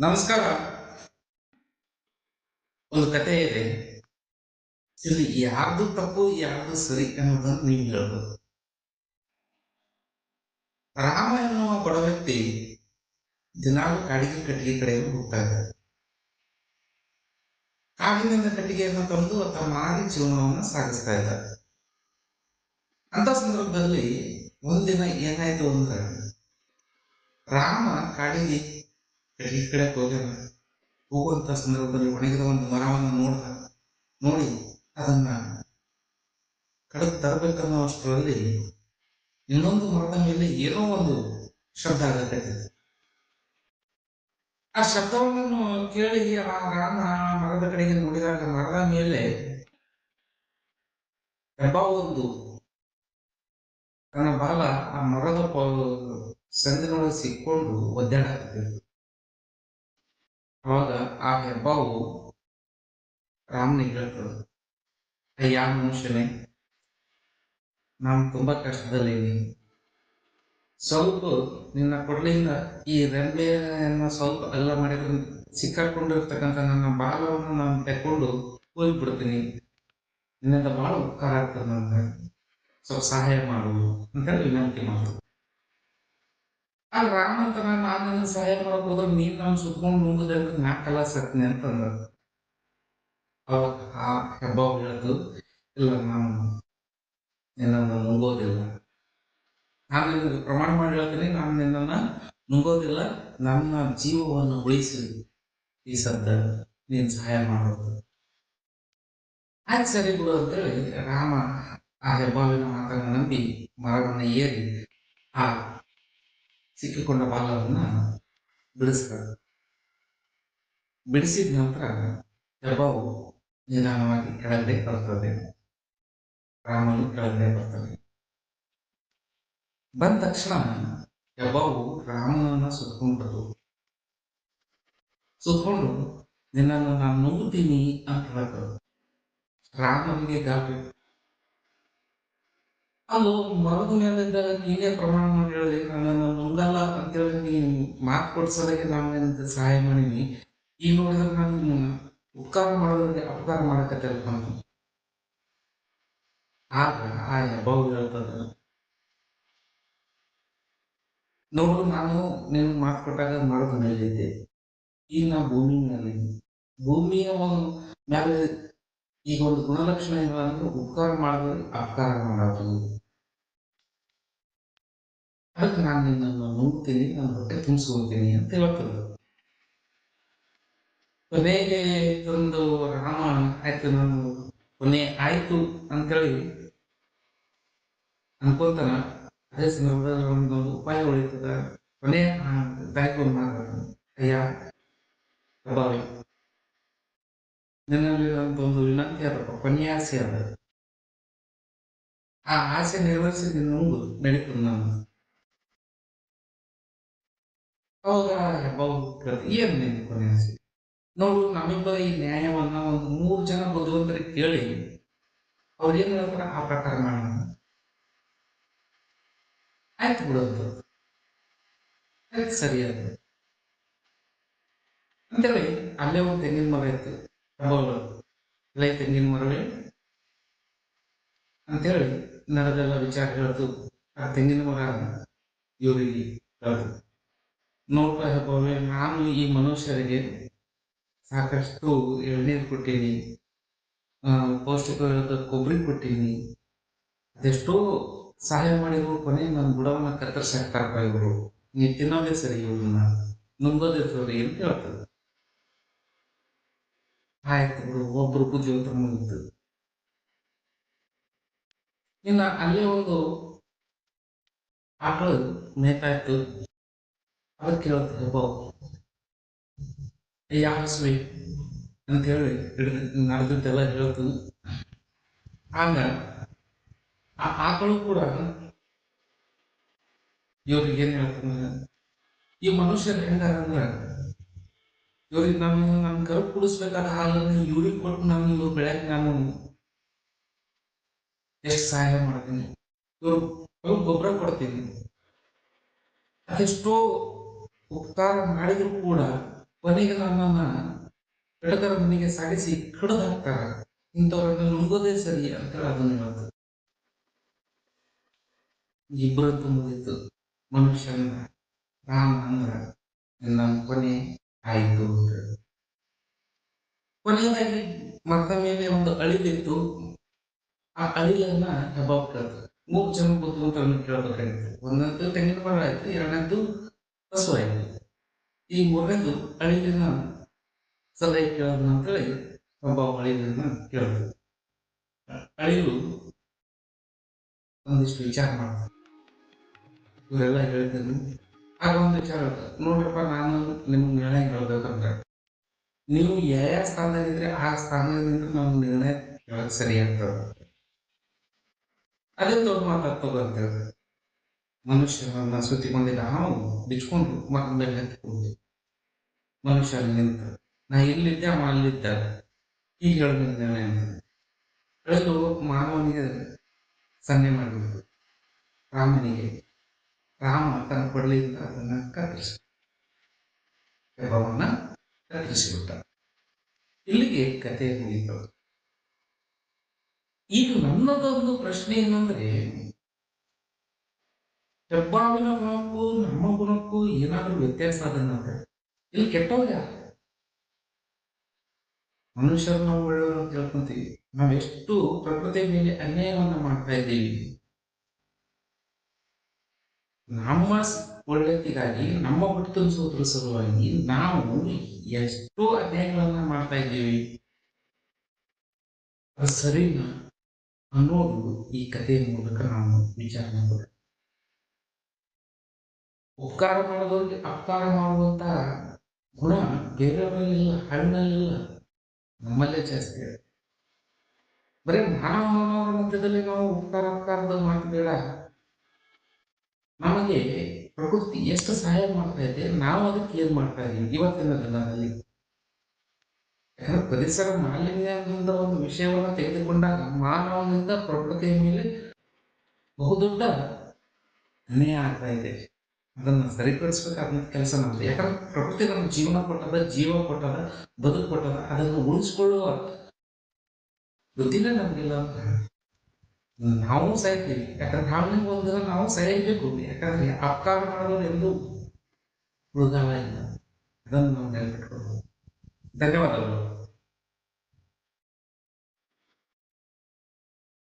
ನಮಸ್ಕಾರ. ಒಂದು ಕತೆ ಇದೆ. ಇಲ್ಲಿ ಯಾರ್ದು ತಪ್ಪು, ಯಾರ್ದು ಸರಿ ಅನ್ನೋದನ್ನ ನೀವು ಹೇಳ್ಬೋದು. ರಾಮ ಎನ್ನುವ ಬಡ ವ್ಯಕ್ತಿ ದಿನಾಲು ಕಾಡಿಗೆ ಕಟ್ಟಿಗೆ ಕಡೆ ಹೋಗ್ತಾ ಇದ್ದಾರೆ ಕಾಡಿನಿಂದ ಕಟ್ಟಿಗೆಯನ್ನು ತಂದು ಅಥವಾ ಮಾರಿ ಜೀವನವನ್ನು ಸಾಗಿಸ್ತಾ ಇದ್ದಾರೆ ಅಂತ ಸಂದರ್ಭದಲ್ಲಿ ಒಂದಿನ ಏನಾಯ್ತು ಅಂದ್ರೆ ರಾಮ ಕಾಡಿಗೆ ಕಟ್ಟಿಗೆ ಕಡೆ ಹೋಗ್ಯಾನ ಹೋಗುವಂಥ ಸಂದರ್ಭದಲ್ಲಿ ಒಣಗಿದ ಒಂದು ಮರವನ್ನು ನೋಡಿದ ನೋಡಿ ಅದನ್ನ ಕಡೆಗೆ ತರಬೇಕನ್ನೋ ಅಷ್ಟರಲ್ಲಿ ಇನ್ನೊಂದು ಮರದ ಮೇಲೆ ಏನೋ ಒಂದು ಶಬ್ದ ಆಗತೈತೆ. ಆ ಶಬ್ದವನ್ನು ಕೇಳಿ ಆ ರಾಮ ಮರದ ಕಡೆಗೆ ನೋಡಿದಾಗ ಮರದ ಮೇಲೆ ಹೆಬ್ಬ ಒಂದು ತನ್ನ ಬಾಲ ಆ ಮರದ ಸಂದಿನೊಳಗೆ ಸಿಕ್ಕೊಂಡು ಒದ್ದಾಡಕತ್ತಿತ್ತು ಅವಾಗ ಆ ಹೆಬ್ಬಾವು ರಾಮನಿಗೆ ಹೇಳ್ತದೆ ಅಯ್ಯ ಮನುಷ್ಯನೇ ನಾನು ತುಂಬಾ ಕಷ್ಟದಲ್ಲಿದ್ದೀನಿ ಸ್ವಲ್ಪ ನಿನ್ನ ಕೊಡ್ಲಿಂದ ಈ ರೆಂಬೆಯನ್ನು ಸ್ವಲ್ಪ ಎಲ್ಲ ಮಾಡಿದ್ರೆ ಸಿಕ್ಕಾಕೊಂಡಿರ್ತಕ್ಕಂಥ ನನ್ನ ಬಾಲವನ್ನು ನಾನು ತೆಕ್ಕೊಂಡು ಹೋಗ್ಬಿಡ್ತೀನಿ. ನಿನ್ನಿಂದ ಭಾಳ ಉಪಕಾರ ಆಗ್ತದೆ ನನಗೆ. ಸ್ವಲ್ಪ ಸಹಾಯ ಮಾಡು ಅಂತೇಳಿ ವಿನಂತಿ ಮಾಡು. ಆಗ ರಾಮ ಅಂತ ನಾನು ನಿನ್ನ ಸಹಾಯ ಮಾಡಕ್ ಹೋದ್ರೆ ನೀನ್ ನಾನು ಸುತ್ಕೊಂಡು ನುಂಗುದಂದ್ರೆ ನಾ ಕಲ ಸತ್ನಿ ಅಂತಂದ ಆ ಹೆಬ್ಬ ಹೇಳ್ತು ಇಲ್ಲ ನಾನು ನಿನ್ನನ್ನು ನುಂಗೋದಿಲ್ಲ. ನಾನು ನಿನಗೆ ಪ್ರಮಾಣ ಮಾಡಿ ಹೇಳ್ತೀನಿ, ನಾನು ನಿನ್ನನ್ನು ನುಂಗೋದಿಲ್ಲ. ನನ್ನ ಜೀವವನ್ನು ಉಳಿಸಿ ಈ ಸದ್ದ ನೀನು ಸಹಾಯ ಮಾಡೋದು. ಆಯ್ತು ಸರಿ ಬಿಡು ಅಂತೇಳಿ ರಾಮ ಆ ಹೆಬ್ಬಾವಿನ ಮಾತನ್ನು ನಂಬಿ ಮರವನ್ನು ಏರಿ ಆ ಸಿಕ್ಕಿಕೊಂಡ ಬಾಲವನ್ನು ಬಿಡಿಸ್ತಾರೆ. ಬಿಡಿಸಿದ ನಂತರ ಹೆಬ್ಬಾವು ನಿಧಾನವಾಗಿ ಕೆಳಗಡೆ ಬರ್ತದೆ ರಾಮನು ಕೆಳಗಡೆ ಬರ್ತದೆ ಬಂದ ತಕ್ಷಣ ಹೆಬ್ಬಾವು ರಾಮನನ್ನು ಸುತ್ಕೊಂಡು ಸುತ್ತಕೊಂಡು ನಿನ್ನನ್ನು ನಾನು ನೋಡ್ತೀನಿ ಅಂತ ಹೇಳ್ತಾರೆ ರಾಮನಿಗೆ ಗಾಬರಿ. ಅದು ಮರದ ಮೇಲಿಂದ ನೀನೇ ಪ್ರಮಾಣ ಮಾಡಿ ಹೇಳಿದೆ ನನ್ನನ್ನು ನುಂಗಲ್ಲ ಅಂತೇಳಿ ನೀನು ಮಾತು ಕೊಡ್ಸೋದಕ್ಕೆ ನಾನು ಏನಂತ ಸಹಾಯ ಮಾಡೀನಿ. ಈಗ ನೋಡಿದ್ರೆ ನಾನು ಉಪಕಾರ ಮಾಡೋದಕ್ಕೆ ಅಪಕಾರ ಮಾಡಕತ್ತೆ ನಾನು. ಆಗ ಆ ಹೆಬ್ಬಾವು ಹೇಳ್ತದ ನೋಡು, ನಾನು ನಿನಗೆ ಮಾತು ಕೊಟ್ಟಾಗ ಮರದ ಮೇಲಿದ್ದೆ ಈಗ ನಾ ಭೂಮಿ ಮೇಲೆ ಭೂಮಿಯ ಒಂದು ಮೇಲೆ ಈಗ ಒಂದು ಗುಣಲಕ್ಷಣ ಏನಂದ್ರೆ ಉಪಕಾರ ಮಾಡೋದು ಅಪಕಾರ ಮಾಡೋದು. ಅದಕ್ಕೆ ನಾನು ನಿನ್ನನ್ನು ನುಂಗ್ತೀನಿ ನನ್ನ ಹೊಟ್ಟೆ ತುಂಬಿಸ್ಕೊಳ್ತೀನಿ ಅಂತ ಹೇಳ್ತದೆ ಕೊನೆಗೆ ಒಂದು ರಾಮ ಆಯ್ತು ನಾನು ಕೊನೆ ಆಯ್ತು ಅಂತೇಳಿ ಅನ್ಕೊಂತಾನ ಅದೇ ಸಂದರ್ಭದಲ್ಲಿ ಒಂದು ಉಪಾಯ ಉಳಿತದ ಕೊನೆ ಬ್ಯಾಗ್ ಮಾಡ್ತಾನೆ ಅಯ್ಯ ಪ್ರಭಾವಿ ನಿನ್ನಲ್ಲಿ ಒಂದು ವಿನಂತಿ ಅದಪ್ಪ ಕೊನೆಯ ಆಸೆ ಅದ ಆ ಆಸೆ ನೆರವೇರಿಸಿ ನುಂಗು ನಡೀತದೆ ನಾನು ನೋಡು ನಮ್ಮಿಬ್ಬರ ಈ ನ್ಯಾಯವನ್ನ ಒಂದು ಮೂರು ಜನ ಬುದ್ಧಿವಂತರಿಗೆ ಕೇಳಿ, ಅವ್ರು ಏನ್ ಹೇಳ್ತಾರೆ ಆ ಪ್ರಕಾರ ಮಾಡೋಣ. ಆಯ್ತು ಬಿಡೋದು ಅಂತ ಆಯ್ತು ಸರಿ ಅದು ಅಂತೇಳಿ, ಅಲ್ಲೇ ಒಂದು ತೆಂಗಿನ ಮರ ಇತ್ತು. ಪ್ರಭಾವ ಇಲ್ಲೇ ತೆಂಗಿನ ಮರವೇ. ಅಂತೇಳಿ ನಡೆದೆಲ್ಲ ವಿಚಾರ ಹೇಳ್ದು, ಆ ತೆಂಗಿನ ಮರ ಇವರಿಗೆ ಹೇಳ್ತು ಹೆಬ್ಬಾವೆ ನಾನು ಈ ಮನುಷ್ಯರಿಗೆ ಸಾಕಷ್ಟು ಎಳ್ನೀರು ಕೊಟ್ಟೀನಿ ಪೌಷ್ಟಿಕವಾದ ಕೊಬ್ಬರಿ ಕೊಟ್ಟೀನಿ. ಅದೆಷ್ಟೋ ಸಹಾಯ ಮಾಡಿದ್ರು ಕೊನೆ ನನ್ನ ಬುಡವನ್ನು ಕತ್ತರಿಸಾಕ್ತಾರಪ್ಪ ಇವರು ನೀವು ತಿನ್ನೋದೇ ಸರಿ ಇವ್ರನ್ನ ನುಂಗೋದೇ ಸರಿ ಅಂತ ಹೇಳ್ತದೆ ಆಯ್ತು ಬಿಡು, ಒಬ್ರು ಬುದ್ಧಿವಂತ ಮುಗಿತು. ಇನ್ನು ಅಲ್ಲೇ ಒಂದು ಆಕಳು ಇತ್ತು. ಅದಕ್ಕೆ ಹೇಳ್ತು ಹೆಬ್ಬಾವು ಯಾವ ಹಸುವೆ ಅಂತ ಹೇಳಿ ನಡೆದಿದ್ದೆಲ್ಲ ಹೇಳ್ತು ಆಗ ಆ ಆಕಳು ಕೂಡ ಇವ್ರಿಗೆ ಏನ್ ಹೇಳ್ತಾನೆ? ಈ ಮನುಷ್ಯರು ಹೆಂಗಾರ ಅಂದ್ರ ಇವ್ರಿಗೆ ನಾನು ನಾನು ಕರು ಕುಡಿಸ್ಬೇಕಾದ ಹಾಲನ್ನು ಇವ್ರಿಗೆ ಕೊಟ್ಟು ನಾನು ಇವ್ರು ಬೆಳೆಯಕ್ಕೆ ನಾನು ಎಷ್ಟು ಸಹಾಯ ಮಾಡ್ತೀನಿ. ಇವ್ರು ಗೊಬ್ಬರ ಕೊಡ್ತೀನಿ. ಅದೆಷ್ಟೋ ಉಪಕಾರ ಮಾಡಿದ್ರು ಕೂಡ ಕೊನೆಗೆ ನನ್ನನ್ನ ಬೆಳಕರ ಮನೆಗೆ ಸಾಗಿಸಿ ಕಡದ ಹಾಕ್ತಾರ ಇಂಥವ್ರನ್ನ ನುಂಗೋದೇ ಸರಿ ಅಂತ ಅದನ್ನ ಹೇಳ್ತಾರೆ ಇಬ್ಬರ ಮುಗಿತು ಮನುಷ್ಯನ ರಾಮ ಅಂದ್ರ ನನ್ನ ಕೊನೆ ಆಯಿತು ಕೊನೆಯದಾಗಿ ಮರದ ಮೇಲೆ ಒಂದು ಅಳಿಲಿತ್ತು ಆ ಅಳಿಲನ್ನ ಹೆಬ್ಬಾಬ್ ಕೇಳ್ತಾರೆ ಮೂರು ಜನ ಬುದ್ಧಿವಂತರನ್ನು ಕೇಳಬೇಕಾಗಿತ್ತು. ಒಂದಂತೂ ತೆಂಗಿನ ಮರ ಆಯ್ತು, ಎರಡನೇದು ಹಸು ಆಯ್ತು ಈ ಮೂರನೇದು ಅಳಿಲಿನ ಸಲಹೆ ಕೇಳೋದು ಅಂತೇಳಿ ಒಬ್ಬ ಅಳಿಲನ್ನ ಕೇಳಬೇಕು ಅಳಿಲು ಒಂದಿಷ್ಟು ವಿಚಾರ ಮಾಡ್ತಾರೆ ಇವೆಲ್ಲ ಹೇಳಿದ್ರು ಆಗ ಒಂದು ವಿಚಾರ ನೋಡ್ರಪ್ಪ ನಾನು ನಿಮ್ಗೆ ನಿರ್ಣಯ ಹೇಳ್ಬೇಕಂದ್ರೆ ನೀವು ಯಾವ ಸ್ಥಾನದಲ್ಲಿದ್ರೆ ಆ ಸ್ಥಾನದಿಂದ ನಾವು ನಿರ್ಣಯ ಹೇಳೋದು ಸರಿ ಆಗ್ತದೆ ಅದೇ ದೊಡ್ಡ ಮಾತಾಡ್ತದೆ ಅಂತ ಹೇಳಿದ್ರೆ ಮನುಷ್ಯರನ್ನ ಸುತ್ತಿಕೊಂಡಿದ್ದ ಹಾವು ಬಿಚ್ಕೊಂಡು ಮರದ ಮೇಲೆ ಮನುಷ್ಯ ನಿಂತ ನಾ ಎಲ್ಲಿದ್ದೆ? ಅವ ಅಲ್ಲಿದ್ದ ಈಗ ಹೇಳಿದ ನಿರ್ಣಯ ಹೇಳಿದು ಮಾನವನಿಗೆ ಸನ್ನೆ ಮಾಡಬೇಕು ರಾಮನಿಗೆ. ರಾಮ ತನ್ನ ಕೊಡಲಿಯಿಂದ ಅದನ್ನು ಕತ್ತರಿಸಿ ಹೆಬ್ಬವನ್ನ ಕತ್ತರಿಸಿಬಿಟ್ಟ ಇಲ್ಲಿಗೆ ಕಥೆ ಮುಗಿತು. ಈಗ ನನ್ನದೊಂದು ಪ್ರಶ್ನೆ ಏನಂದ್ರೆ ಹೆಬ್ಬಾವಿನ ಗುಣಕ್ಕೂ ನಮ್ಮ ಗುಣಕ್ಕೂ ಏನಾದ್ರೂ ವ್ಯತ್ಯಾಸ ಅದನ್ನಂದ್ರೆ ಇಲ್ಲಿ ಕೆಟ್ಟೋ ಯಾರು ಮನುಷ್ಯರು ನಾವು ಒಳ್ಳೆಯವರು ಅಂತ ಹೇಳ್ಕೊಂತೀವಿ. ನಾವು ಎಷ್ಟು ಪ್ರಕೃತಿಯ ಮೇಲೆ ಅನ್ಯಾಯವನ್ನು ಮಾಡ್ತಾ ಇದ್ದೀವಿ. ನಮ್ಮ ಒಳ್ಳೆಯದಿಗಾಗಿ ನಮ್ಮ ಸೋದರ ಸಲುವಾಗಿ ನಾವು ಎಷ್ಟು ಅನ್ಯಾಯಗಳನ್ನ ಮಾಡ್ತಾ ಇದ್ದೀವಿ. ಸರಿನಾ ಅನ್ನೋದು ಈ ಕಥೆಯ ಮೂಲಕ ನಾವು ವಿಚಾರ ಮಾಡಬೇಕು ಉಪಕಾರ ಮಾಡೋದವ್ರಿಗೆ ಅಪಕಾರ ಮಾಡುವಂತ ಗುಣ ಬೇರೆಯವರಲ್ಲಿಲ್ಲ ಹಣ್ಣಲ್ಲಿಲ್ಲ ನಮ್ಮಲ್ಲೇ ಜಾಸ್ತಿ ಇದೆ. ಬರೀ ಮಾನವ ಮಾನವರ ಮಧ್ಯದಲ್ಲಿ ನಾವು ಉಪಕಾರ, ಅಪಕಾರದ ಮಾತು ಬೇಡ. ನಮಗೆ ಪ್ರಕೃತಿ ಎಷ್ಟು ಸಹಾಯ ಮಾಡ್ತಾ ಇದೆ, ನಾವು ಅದಕ್ಕೆ ಏನು ಮಾಡ್ತಾ ಇದ್ದೀವಿ ಇವತ್ತಿನ ದಿನದಲ್ಲಿ ಪರಿಸರ ಮಾಲಿನ್ಯದಿಂದ ಒಂದು ವಿಷಯವನ್ನು ತೆಗೆದುಕೊಂಡಾಗ ಮಾನವನಿಂದ ಪ್ರಕೃತಿಯ ಮೇಲೆ ಬಹುದೊಡ್ಡ ಅನ್ಯಾಯ ಆಗ್ತಾ ಇದೆ. ಅದನ್ನ ಸರಿಪಡಿಸ್ಬೇಕಾದ ಕೆಲಸ ನಮ್ದು. ಯಾಕಂದ್ರೆ ಪ್ರಕೃತಿ ನಮ್ಗೆ ಜೀವನ ಕೊಟ್ಟದ, ಜೀವ ಕೊಟ್ಟದ, ಬದುಕು ಕೊಟ್ಟದ, ಅದನ್ನು ಉಳಿಸ್ಕೊಳ್ಳುವ ಬುದ್ಧಿನೇ ನಮಗಿಲ್ಲ ನಾವು ಸಾಯ್ತೀವಿ. ಯಾಕಂದ್ರೆ ನಾವು ಒಂದಿನ ನಾವು ಸಾಯಬೇಕು. ಯಾಕಂದ್ರೆ ಅಪಕಾರ ಮಾಡೋದು ಎಂದು ಉಳಿದಾಳ ಇಲ್ಲ. ಅದನ್ನು ನಾವು ನೆನಪಿಟ್ಕೊಳ್ಬೋದು ಧನ್ಯವಾದಗಳು.